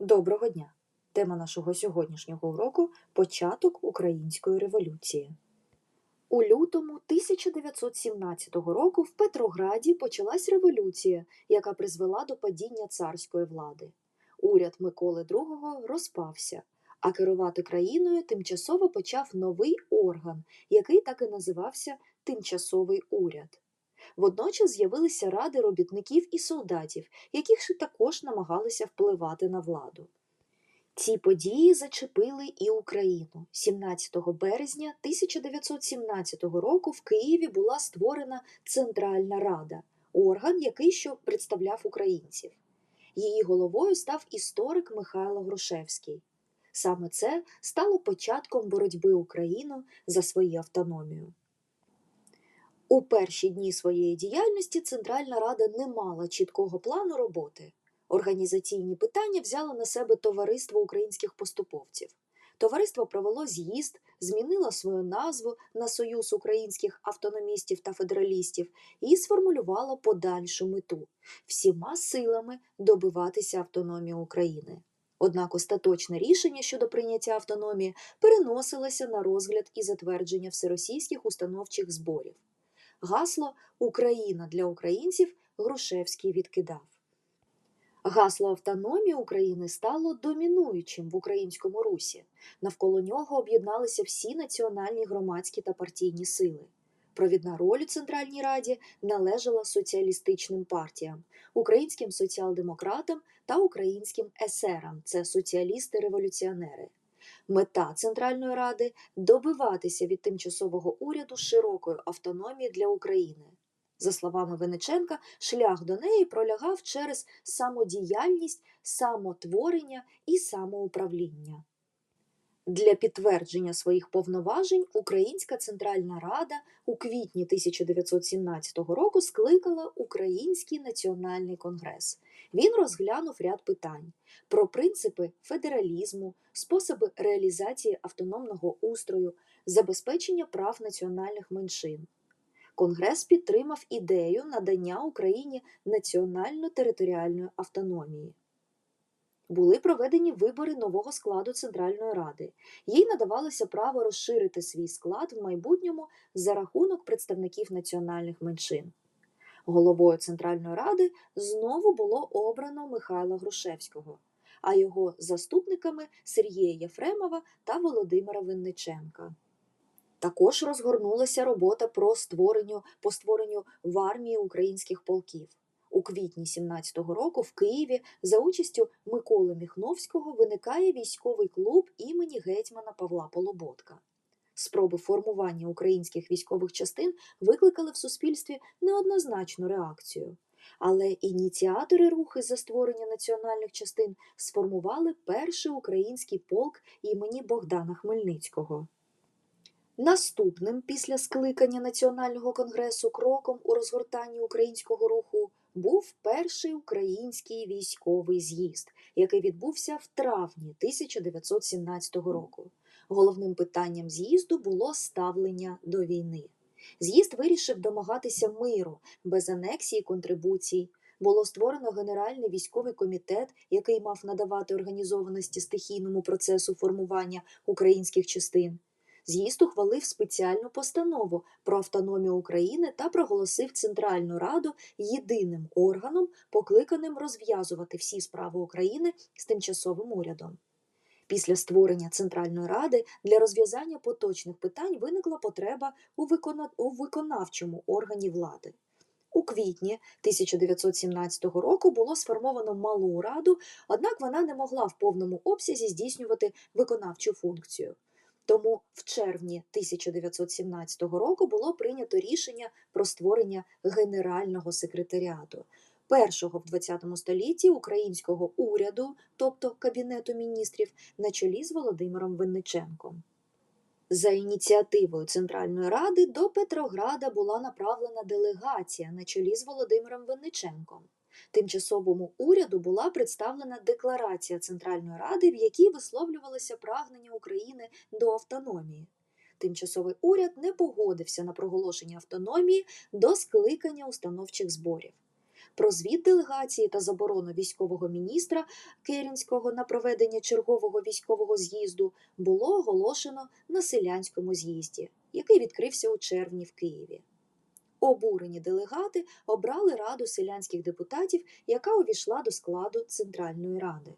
Доброго дня! Тема нашого сьогоднішнього уроку початок української революції. У лютому 1917 року в Петрограді почалась революція, яка призвела до падіння царської влади. Уряд Миколи II розпався, а керувати країною тимчасово почав новий орган, який так і називався Тимчасовий уряд. Водночас з'явилися ради робітників і солдатів, які ж також намагалися впливати на владу. Ці події зачепили і Україну. 17 березня 1917 року в Києві була створена Центральна Рада, орган, який що представляв українців. Її головою став історик Михайло Грушевський. Саме це стало початком боротьби України за свою автономію. У перші дні своєї діяльності Центральна Рада не мала чіткого плану роботи. Організаційні питання взяло на себе товариство українських поступовців. Товариство провело з'їзд, змінило свою назву на Союз українських автономістів та федералістів і сформулювало подальшу мету всіма силами добиватися автономії України. Однак остаточне рішення щодо прийняття автономії переносилося на розгляд і затвердження всеросійських установчих зборів. Гасло Україна для українців Грушевський відкидав. Гасло автономії України стало домінуючим в українському русі. Навколо нього об'єдналися всі національні громадські та партійні сили. Провідна роль у Центральній Раді належала соціалістичним партіям, українським соціал-демократам та українським есерам це соціалісти-революціонери. Мета Центральної Ради добиватися від тимчасового уряду широкої автономії для України. За словами Винниченка, шлях до неї пролягав через самодіяльність, самотворення і самоуправління. Для підтвердження своїх повноважень Українська Центральна Рада у квітні 1917 року скликала Український національний конгрес. Він розглянув ряд питань про принципи федералізму, способи реалізації автономного устрою, забезпечення прав національних меншин. Конгрес підтримав ідею надання Україні національно-територіальної автономії. Були проведені вибори нового складу Центральної Ради. Їй надавалося право розширити свій склад в майбутньому за рахунок представників національних меншин. Головою Центральної Ради знову було обрано Михайла Грушевського, а його заступниками Сергія Єфремова та Володимира Винниченка. Також розгорнулася робота про створенню, по створенню в армії українських полків. У квітні 17-го року в Києві за участю Миколи Міхновського виникає військовий клуб імені гетьмана Павла Полуботка. Спроби формування українських військових частин викликали в суспільстві неоднозначну реакцію. Але ініціатори рухи за створення національних частин сформували перший український полк імені Богдана Хмельницького. Наступним після скликання Національного конгресу кроком у розгортанні українського руху був перший український військовий з'їзд, який відбувся в травні 1917 року. Головним питанням з'їзду було ставлення до війни. З'їзд вирішив домагатися миру без анексії контрибуцій. Було створено Генеральний військовий комітет, який мав надавати організованості стихійному процесу формування українських частин. З'їзд ухвалив спеціальну постанову про автономію України та проголосив Центральну Раду єдиним органом, покликаним розв'язувати всі справи України з тимчасовим урядом. Після створення Центральної Ради для розв'язання поточних питань виникла потреба у, викона... у виконавчому органі влади. У квітні 1917 року було сформовано малу раду, однак вона не могла в повному обсязі здійснювати виконавчу функцію. Тому в червні 1917 року було прийнято рішення про створення Генерального секретаріату, першого в ХХ столітті українського уряду, тобто Кабінету міністрів, на чолі з Володимиром Винниченком. За ініціативою Центральної Ради до Петрограда була направлена делегація на чолі з Володимиром Винниченком. Тимчасовому уряду була представлена декларація Центральної Ради, в якій висловлювалося прагнення України до автономії. Тимчасовий уряд не погодився на проголошення автономії до скликання установчих зборів. Про звіт делегації та заборону військового міністра Керенського на проведення чергового військового з'їзду було оголошено на селянському з'їзді, який відкрився у червні в Києві. Обурені делегати обрали раду селянських депутатів, яка увійшла до складу Центральної ради.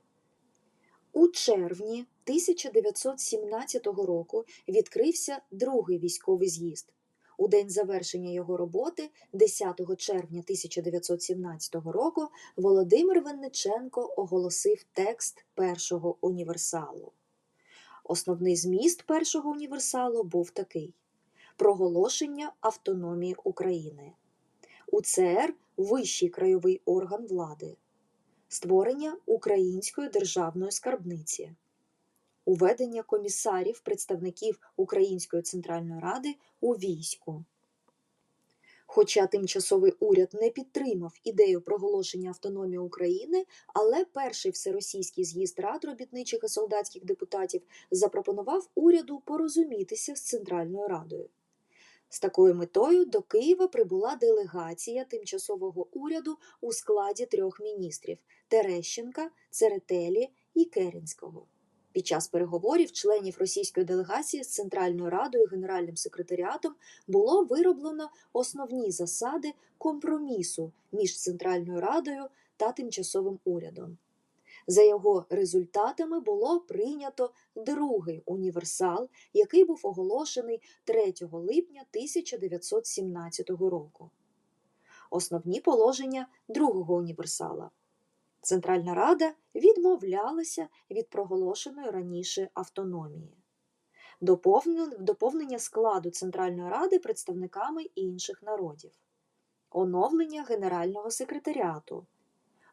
У червні 1917 року відкрився другий військовий з'їзд. У день завершення його роботи, 10 червня 1917 року, Володимир Винниченко оголосив текст першого універсалу. Основний зміст першого універсалу був такий: проголошення автономії України. УЦР вищий краєвий орган влади, створення Української державної скарбниці, уведення комісарів, представників Української Центральної Ради у війську. Хоча тимчасовий уряд не підтримав ідею проголошення автономії України, але перший всеросійський з'їзд рад робітничих і солдатських депутатів запропонував уряду порозумітися з Центральною Радою. З такою метою до Києва прибула делегація тимчасового уряду у складі трьох міністрів Терещенка, Церетелі і Керенського. Під час переговорів членів російської делегації з Центральною Радою і Генеральним секретаріатом було вироблено основні засади компромісу між Центральною Радою та тимчасовим урядом. За його результатами було прийнято другий універсал, який був оголошений 3 липня 1917 року. Основні положення другого універсала. Центральна Рада відмовлялася від проголошеної раніше автономії. Доповнення складу Центральної Ради представниками інших народів, оновлення Генерального секретаріату,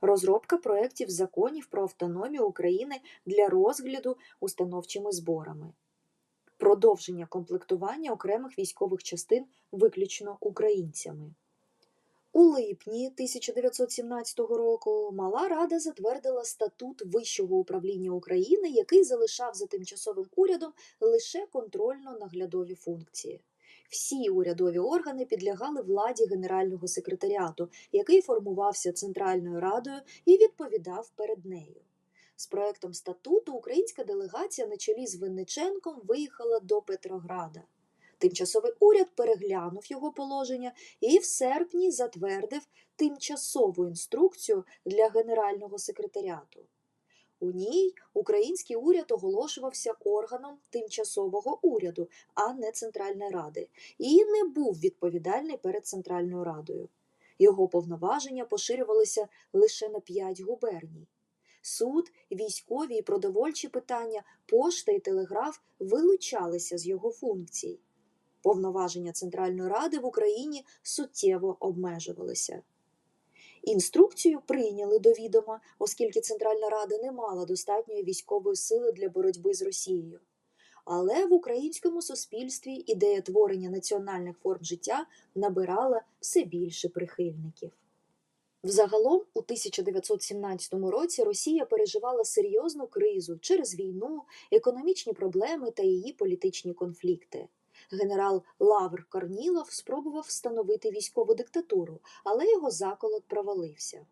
розробка проєктів законів про автономію України для розгляду установчими зборами, продовження комплектування окремих військових частин виключно українцями. У липні 1917 року Мала Рада затвердила статут Вищого управління України, який залишав за тимчасовим урядом лише контрольно-наглядові функції. Всі урядові органи підлягали владі Генерального секретаріату, який формувався Центральною Радою і відповідав перед нею. З проектом статуту українська делегація на чолі з Винниченком виїхала до Петрограда. Тимчасовий уряд переглянув його положення і в серпні затвердив тимчасову інструкцію для Генерального секретаріату. У ній український уряд оголошувався органом тимчасового уряду, а не Центральної Ради, і не був відповідальний перед Центральною Радою. Його повноваження поширювалися лише на п'ять губерній. Суд, військові і продовольчі питання, пошта і телеграф вилучалися з його функцій. Повноваження Центральної Ради в Україні суттєво обмежувалися. Інструкцію прийняли до відома, оскільки Центральна Рада не мала достатньої військової сили для боротьби з Росією. Але в українському суспільстві ідея творення національних форм життя набирала все більше прихильників. Взагалом, у 1917 році Росія переживала серйозну кризу через війну, економічні проблеми та її політичні конфлікти. Генерал Лавр Корнілов спробував встановити військову диктатуру, але його заколот провалився.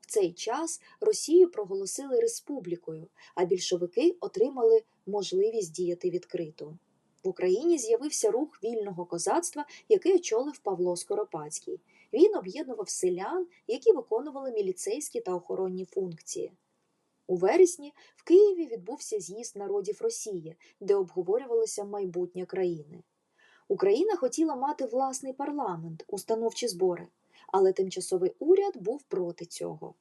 В цей час Росію проголосили республікою, а більшовики отримали можливість діяти відкрито. В Україні з'явився рух вільного козацтва, який очолив Павло Скоропадський. Він об'єднував селян, які виконували міліцейські та охоронні функції. У вересні в Києві відбувся з'їзд народів Росії, де обговорювалося майбутнє країни. Україна хотіла мати власний парламент, установчі збори, але тимчасовий уряд був проти цього.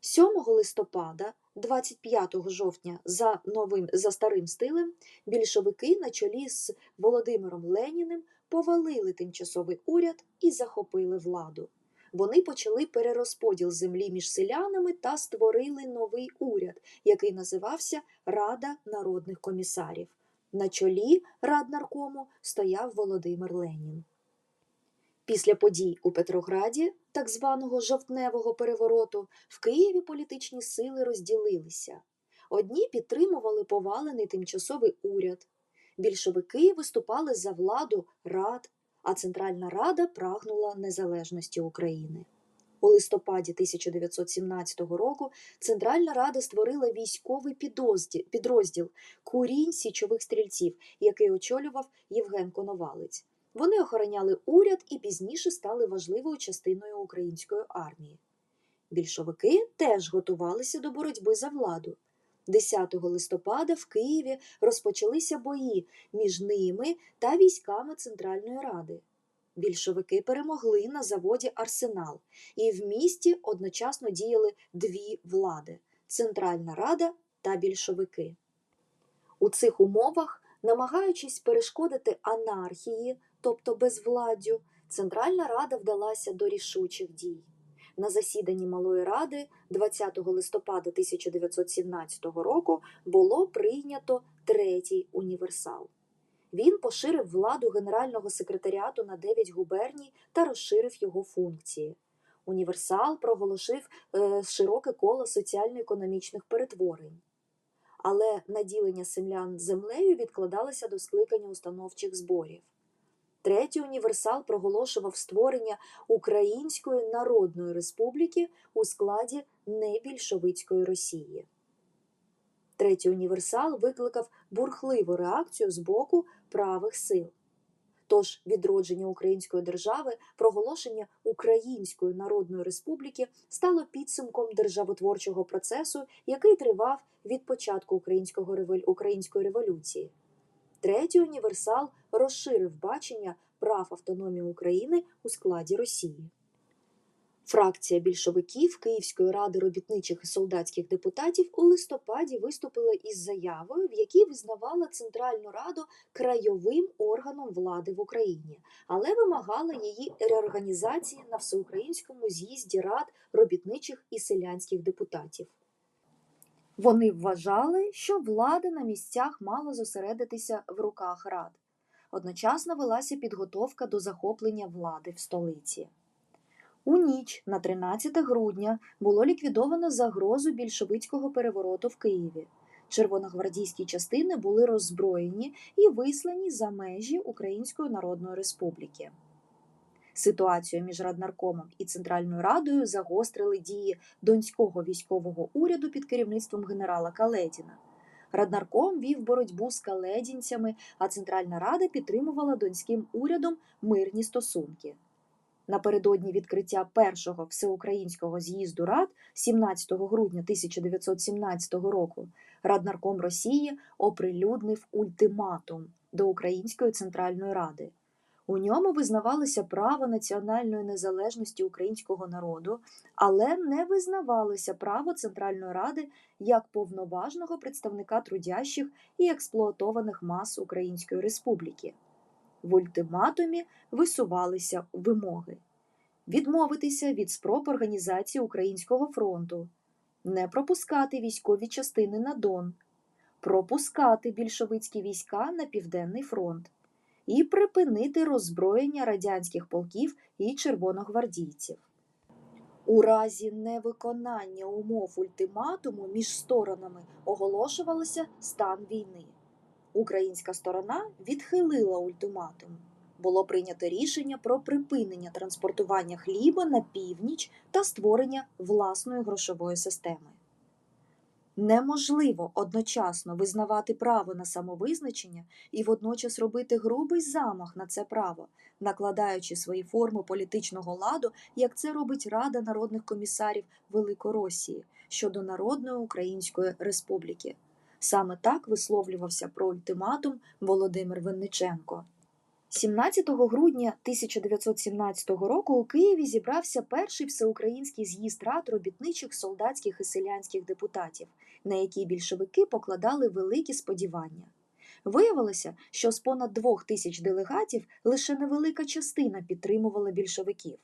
7 листопада, 25 жовтня, за новим за старим стилем, більшовики на чолі з Володимиром Леніним повалили тимчасовий уряд і захопили владу. Вони почали перерозподіл землі між селянами та створили новий уряд, який називався Рада народних комісарів. На чолі Раднаркому стояв Володимир Ленін. Після подій у Петрограді, так званого жовтневого перевороту, в Києві політичні сили розділилися. Одні підтримували повалений тимчасовий уряд, більшовики виступали за владу рад, а Центральна Рада прагнула незалежності України. У листопаді 1917 року Центральна Рада створила військовий підрозділ, Курінь січових стрільців, який очолював Євген Коновалець. Вони охороняли уряд і пізніше стали важливою частиною української армії. Більшовики теж готувалися до боротьби за владу. 10 листопада в Києві розпочалися бої між ними та військами Центральної Ради. Більшовики перемогли на заводі Арсенал, і в місті одночасно діяли дві влади Центральна Рада та більшовики. У цих умовах, намагаючись перешкодити анархії, тобто безвладдю, Центральна Рада вдалася до рішучих дій. На засіданні Малої Ради 20 листопада 1917 року було прийнято третій універсал. Він поширив владу Генерального секретаріату на 9 губерній та розширив його функції. Універсал проголошив е, широке коло соціально-економічних перетворень. Але наділення селян землею відкладалося до скликання установчих зборів. Третій універсал проголошував створення Української Народної Республіки у складі небільшовицької Росії. Третій універсал викликав бурхливу реакцію з боку правих сил. Тож відродження української держави, проголошення Української Народної Республіки стало підсумком державотворчого процесу, який тривав від початку українського української революції. Третій універсал розширив бачення прав автономії України у складі Росії. Фракція більшовиків Київської ради робітничих і солдатських депутатів у листопаді виступила із заявою, в якій визнавала Центральну Раду краєвим органом влади в Україні, але вимагала її реорганізації на всеукраїнському з'їзді рад робітничих і селянських депутатів. Вони вважали, що влада на місцях мала зосередитися в руках рад. Одночасно велася підготовка до захоплення влади в столиці. У ніч на 13 грудня було ліквідовано загрозу більшовицького перевороту в Києві. Червоногвардійські частини були роззброєні і вислані за межі Української Народної Республіки. Ситуацію між Раднаркомом і Центральною Радою загострили дії Донського військового уряду під керівництвом генерала Каледіна. Раднарком вів боротьбу з каледінцями, а Центральна Рада підтримувала донським урядом мирні стосунки. Напередодні відкриття першого всеукраїнського з'їзду рад 17 грудня 1917 року Раднарком Росії оприлюднив ультиматум до Української Центральної Ради. У ньому визнавалося право національної незалежності українського народу, але не визнавалося право Центральної Ради як повноважного представника трудящих і експлуатованих мас Української Республіки. В ультиматумі висувалися вимоги відмовитися від спроб організації Українського фронту, не пропускати військові частини на Дон, пропускати більшовицькі війська на Південний фронт і припинити роззброєння радянських полків і червоногвардійців. У разі невиконання умов ультиматуму між сторонами оголошувалося стан війни. Українська сторона відхилила ультиматум. Було прийнято рішення про припинення транспортування хліба на північ та створення власної грошової системи. Неможливо одночасно визнавати право на самовизначення і водночас робити грубий замах на це право, накладаючи свої форми політичного ладу, як це робить Рада народних комісарів Великоросії щодо Народної Української Республіки. Саме так висловлювався про ультиматум Володимир Винниченко. 17 грудня 1917 року у Києві зібрався перший всеукраїнський з'їзд рад робітничих, солдатських і селянських депутатів, на який більшовики покладали великі сподівання. Виявилося, що з понад двох тисяч делегатів лише невелика частина підтримувала більшовиків.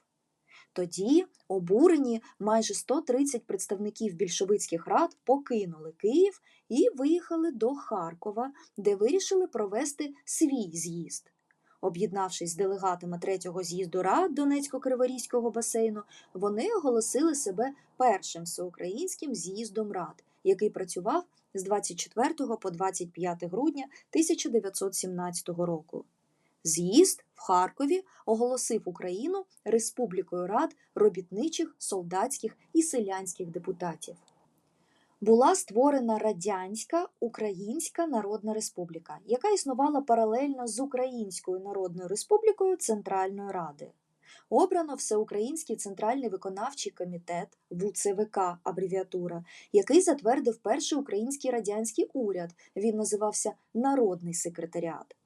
Тоді, обурені, майже 130 представників більшовицьких рад покинули Київ і виїхали до Харкова, де вирішили провести свій з'їзд. Об'єднавшись з делегатами третього з'їзду рад Донецько-Криворізького басейну, вони оголосили себе першим всеукраїнським з'їздом рад, який працював з 24 по 25 грудня 1917 року. З'їзд в Харкові оголосив Україну республікою рад робітничих, солдатських і селянських депутатів. Була створена Радянська Українська Народна Республіка, яка існувала паралельно з Українською Народною Республікою Центральної Ради. Обрано Всеукраїнський Центральний виконавчий комітет ВУЦВК абревіатура, який затвердив перший український радянський уряд. Він називався Народний секретаріат.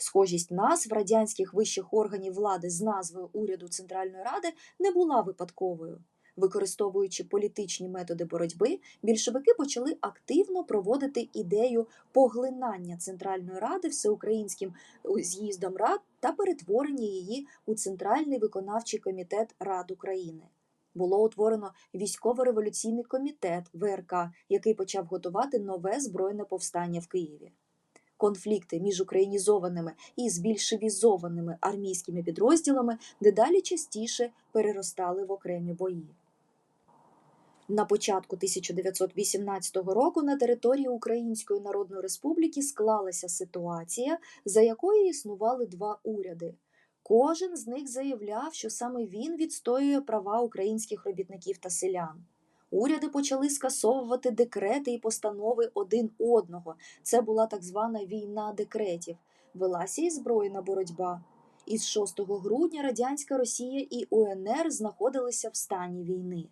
Схожість назв радянських вищих органів влади з назвою уряду Центральної Ради не була випадковою. Використовуючи політичні методи боротьби, більшовики почали активно проводити ідею поглинання Центральної Ради всеукраїнським з'їздом рад та перетворення її у Центральний виконавчий комітет Рад України. Було утворено військово-революційний комітет ВРК, який почав готувати нове збройне повстання в Києві. Конфлікти між українізованими і збільшевізованими армійськими підрозділами дедалі частіше переростали в окремі бої. На початку 1918 року на території Української Народної Республіки склалася ситуація, за якою існували два уряди. Кожен з них заявляв, що саме він відстоює права українських робітників та селян. Уряди почали скасовувати декрети і постанови один одного. Це була так звана війна декретів. Велася і збройна боротьба. Із 6 грудня радянська Росія і УНР знаходилися в стані війни.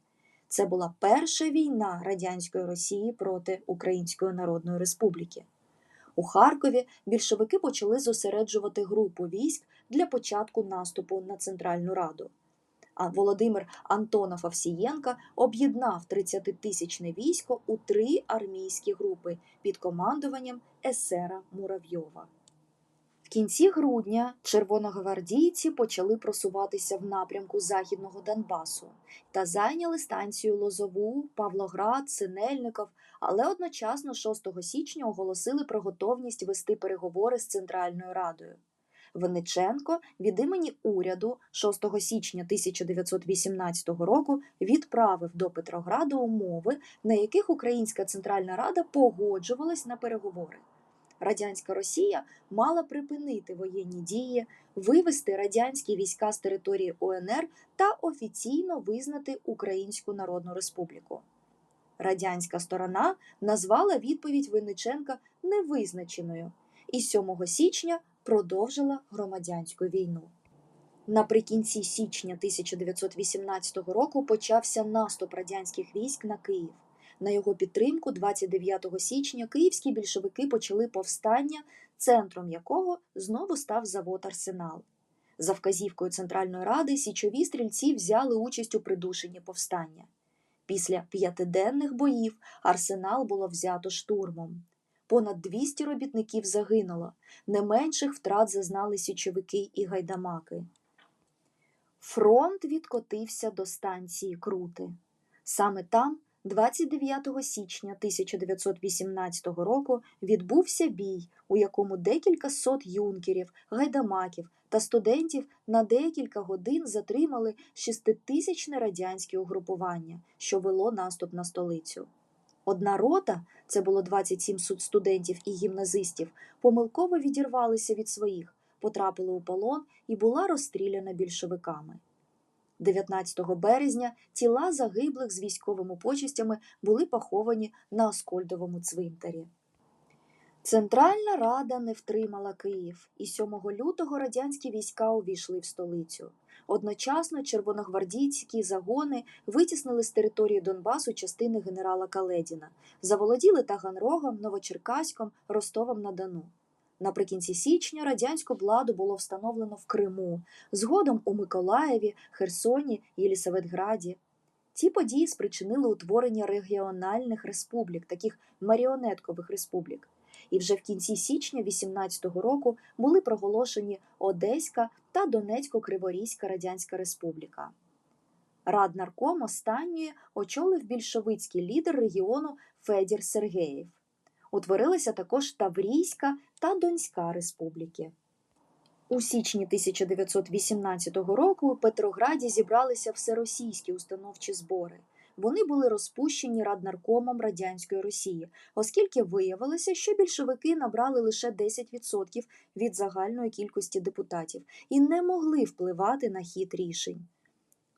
Це була перша війна радянської Росії проти Української Народної Республіки. У Харкові більшовики почали зосереджувати групу військ для початку наступу на Центральну Раду. Володимир Антонов Овсієнка об'єднав 30-тисячне військо у три армійські групи під командуванням есера Муравйова. В кінці грудня червоногвардійці почали просуватися в напрямку Західного Донбасу та зайняли станцію Лозову, Павлоград, Синельников, але одночасно 6 січня оголосили про готовність вести переговори з Центральною Радою. Винниченко від імені уряду 6 січня 1918 року відправив до Петрограду умови, на яких Українська Центральна Рада погоджувалась на переговори. Радянська Росія мала припинити воєнні дії, вивести радянські війська з території УНР та офіційно визнати Українську Народну Республіку. Радянська сторона назвала відповідь Винниченка невизначеною і 7 січня продовжила громадянську війну. Наприкінці січня 1918 року почався наступ радянських військ на Київ. На його підтримку 29 січня київські більшовики почали повстання, центром якого знову став завод Арсенал. За вказівкою Центральної ради січові стрільці взяли участь у придушенні повстання. Після п'ятиденних боїв арсенал було взято штурмом. Понад 200 робітників загинуло, не менших втрат зазнали січовики і гайдамаки. Фронт відкотився до станції Крути. Саме там 29 січня 1918 року відбувся бій, у якому декілька сот юнкерів, гайдамаків та студентів на декілька годин затримали шеститисячне радянське угрупування, що вело наступ на столицю. Одна рота, це було 27 студентів і гімназистів, помилково відірвалися від своїх, потрапили у полон і була розстріляна більшовиками. 19 березня тіла загиблих з військовими почестями були поховані на Оскольдовому цвинтарі. Центральна рада не втримала Київ, і 7 лютого радянські війська увійшли в столицю. Одночасно червоногвардійські загони витіснили з території Донбасу частини генерала Каледіна, заволоділи Таганрогом, Новочеркаськом, Ростовом на Дону. Наприкінці січня радянську владу було встановлено в Криму, згодом у Миколаєві, Херсоні Єлісаветграді. Ці події спричинили утворення регіональних республік, таких маріонеткових республік. І вже в кінці січня 18-го року були проголошені Одеська та Донецько-Криворізька Радянська Республіка. Раднарком останньої очолив більшовицький лідер регіону Федір Сергеєв. Утворилися також Таврійська та Донська республіки. У січні 1918 року у Петрограді зібралися всеросійські установчі збори. Вони були розпущені раднаркомом радянської Росії, оскільки виявилося, що більшовики набрали лише 10% від загальної кількості депутатів і не могли впливати на хід рішень.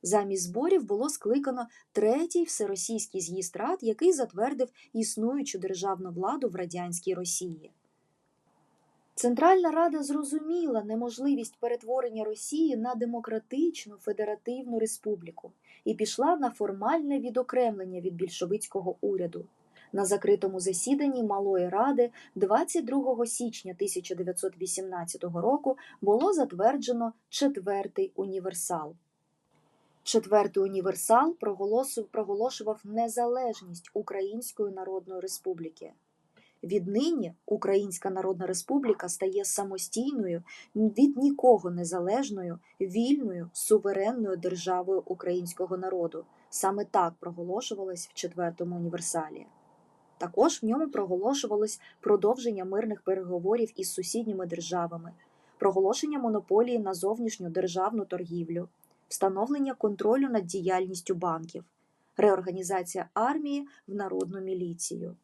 Замість зборів було скликано третій всеросійський з'їзд рад, який затвердив існуючу державну владу в радянській Росії. Центральна Рада зрозуміла неможливість перетворення Росії на демократичну федеративну республіку і пішла на формальне відокремлення від більшовицького уряду. На закритому засіданні Малої Ради 22 січня 1918 року було затверджено четвертий універсал. Четвертий універсал проголошував незалежність Української Народної Республіки. Віднині Українська Народна Республіка стає самостійною, від нікого незалежною, вільною, суверенною державою українського народу. Саме так проголошувалось в четвертому універсалі. Також в ньому проголошувалось продовження мирних переговорів із сусідніми державами, проголошення монополії на зовнішню державну торгівлю, встановлення контролю над діяльністю банків, реорганізація армії в народну міліцію.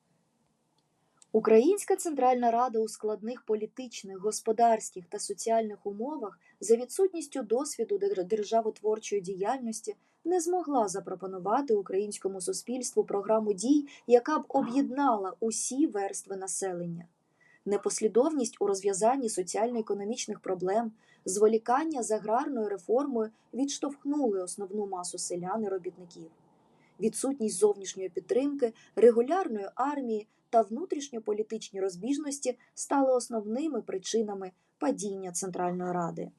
Українська Центральна Рада у складних політичних, господарських та соціальних умовах за відсутністю досвіду державотворчої діяльності не змогла запропонувати українському суспільству програму дій, яка б об'єднала усі верстви населення. Непослідовність у розв'язанні соціально-економічних проблем, зволікання з аграрною реформою відштовхнули основну масу селян і робітників. Відсутність зовнішньої підтримки, регулярної армії та внутрішньополітичні розбіжності стали основними причинами падіння Центральної Ради.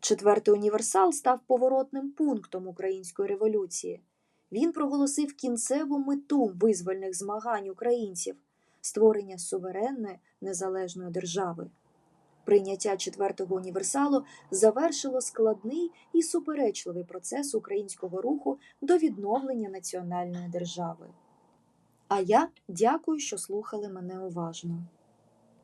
Четвертий універсал став поворотним пунктом української революції. Він проголосив кінцеву мету визвольних змагань українців створення суверенної незалежної держави. Прийняття четвертого універсалу завершило складний і суперечливий процес українського руху до відновлення національної держави. А я дякую, що слухали мене уважно.